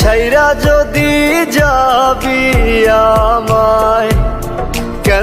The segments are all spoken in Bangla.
ছাইরা যদি যাবি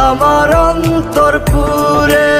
আমার অন্তর পুরে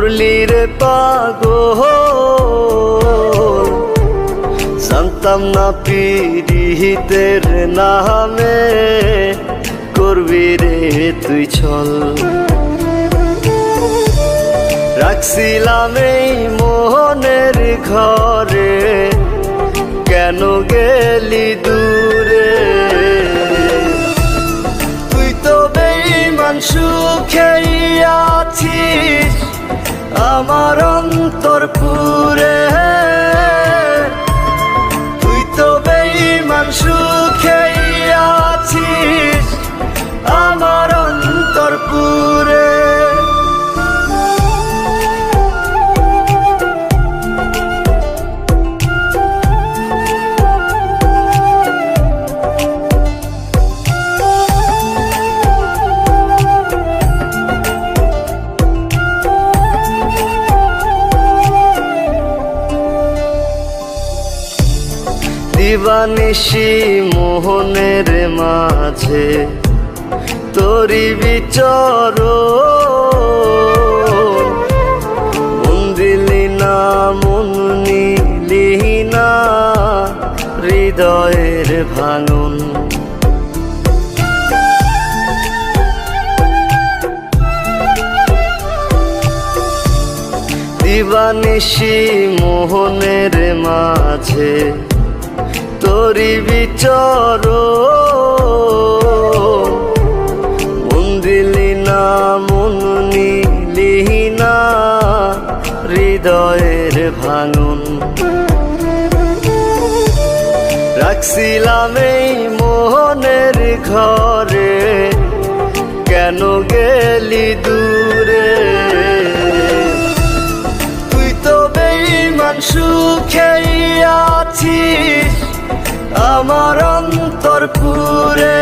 করলি রে পাগো জানতাম না পিড়িতের নামে করবি রে তুই ছল রাখছিলাম এই মোহনের ঘরে, কেন গেলি দূরে? তুই তো বেইমান সুখেই আছিস আমার অন্তর পুরে দিবানিশি মোহনের মাঝে তোরি বিচর। মন দিলি না মন হৃদয়ের ভাঙন। দিবানিশি মোহনের মাঝে তোরি বিচর মন দিলি না, মন নিলি না, হৃদয়ের ভাঙন। রাখছিলাম এই মোহনের ঘরে, কেন গেলি দূরে? তুই তো বেইমান সুখেই আছিস। আমার অন্তর পুরে